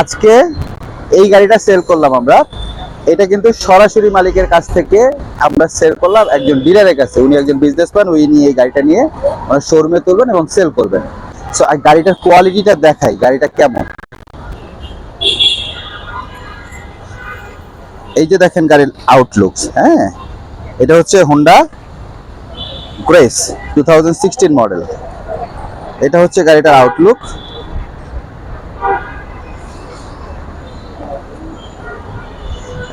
আজকে এই গাড়িটা সেল করলাম আমরা। এটা কিন্তু সরাসরি মালিকের কাছ থেকে আমরা সেল করলাম। একজন ডিলারের কাছে। উনি একজন বিজনেসম্যান উনি নিয়ে এই গাড়িটা নিয়ে মানে শোরুমে তুলবেন এবং সেল করবেন। সো গাড়িটার কোয়ালিটিটা দেখাই। গাড়িটা কেমন? এই যে দেখেন গাড়ির আউটলুকস হ্যাঁ? এটা হচ্ছে হোন্ডা গ্রেস টু মডেল এটা হচ্ছে গাড়িটার আউটলুক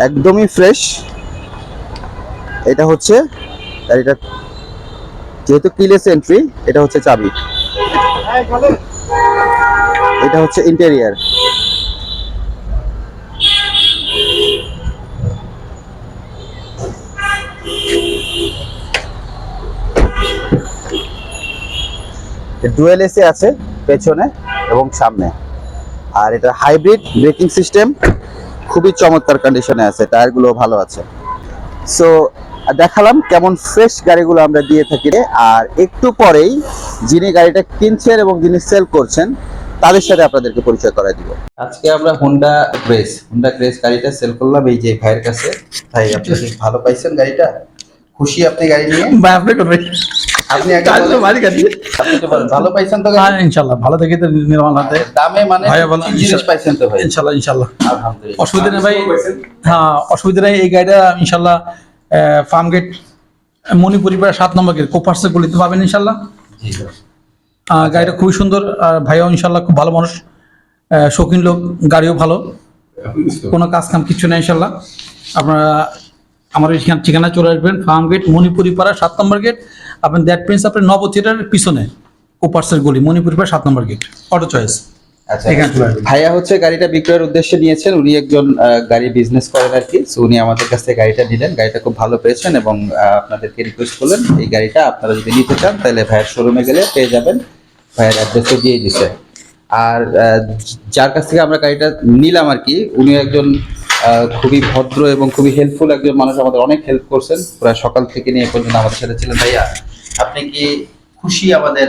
একদমই ফ্রেশ এটা হচ্ছে গাড়িটা যেহেতু কিলেস এন্ট্রি এটা হচ্ছে চাবি। এটা হচ্ছে ইন্টেরিয়ার ডুয়েল এসি আছে, পেছনে এবং সামনে। আর এটা হাইব্রিড ব্রেকিং সিস্টেম খুবই চমৎকার কন্ডিশনে আছে, টায়ারগুলো ভালো আছে। সো দেখালাম কেমন ফ্রেশ গাড়িগুলো আমরা দিয়ে থাকি আর একটু পরেই যিনি গাড়িটা কিনছেন এবং যিনি সেল করছেন, তাদের সাথে আপনাদেরকে পরিচয় করাই দিব। আজকে আমরা হোন্ডা গ্রেস হোন্ডা গ্রেস গাড়িটা সেল করলাম, এই যে ভাইয়ের কাছে। ভাই, আপনি ভালো পাইছেন গাড়িটা? খুশি আপনি গাড়ি নিয়ে? ভাই আপনি করবেন আপনি তো বলেন। ভারী আপনি তো ভালো পাইছেন তো হ্যাঁ ইনশাল্লাহ ভালো থেকে তো নির্মাণ হাতে। দামে মানে জিনিস পাইছেন তো ভাই। ইনশাল্লাহ ইনশাল্লাহ। আলহামদুলিল্লাহ। অসুবিধা নেই ভাই। হ্যাঁ অসুবিধা নেই এই গাড়িটা ইনশাল্লাহ ফার্ম গেট মণিপুরি পাড়া সাত নম্বর গেট কোপার্সে গলিতে পাবেন আহ, গাড়িটা খুবই সুন্দর আর ভাইয়াও ইনশাল্লাহ খুব ভালো মানুষ। শৌখিন লোক গাড়িও ভালো। কোনো কাজ কাম কিছু নেই ইনশাল্লাহ। আপনারা আমার এখানে ঠিকানা চলে আসবেন ফার্ম গেট মণিপুরি পাড়া সাত নম্বর গেট আপনার দ্যাট প্রিন্স আপনার নব থিয়েটারের পিছনে কোপার্সের গলি মণিপুরি পাড়া সাত নম্বর গেট অটো চয়েস আচ্ছা। ভাইয়া হচ্ছে গাড়িটা বিক্রয়ের উদ্দেশ্যে নিয়েছেন উনি একজন গাড়ি বিজনেস করেন আর কি। উনি আমাদের কাছ থেকে গাড়িটা নিলেন। গাড়িটা খুব ভালো পেয়েছেন এবং আপনাদেরকে রিকোয়েস্ট করলেন। এই গাড়িটা আপনারা যদি নিতে চান তাহলে ভাইয়ের শোরুমে গেলে পেয়ে যাবেন। ভাইয়ের অ্যাড্রেসও দিয়ে দিছে। আর যার কাছ থেকে আমরা গাড়িটা নিলাম আর কি উনি একজন খুবই ভদ্র এবং খুবই হেল্পফুল একজন মানুষ আমাদের অনেক হেল্প করছেন। প্রায় সকাল থেকে নিয়ে পর্যন্ত আমাদের সাথে ছিলেন। ভাইয়া আপনি কি খুশি আমাদের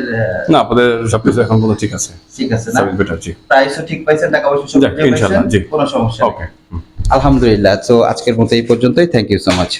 না আপনাদের সবকিছু এখন কোনো ঠিক আছে। ঠিক আছে না? বেটার জি। প্রাইসও ঠিক পাইছেন টাকা পয়সা সব ইনশাআল্লাহ, জি। কোনো সমস্যা ওকে আলহামদুলিল্লাহ তো আজকের মতো এই পর্যন্তই। Thank you so much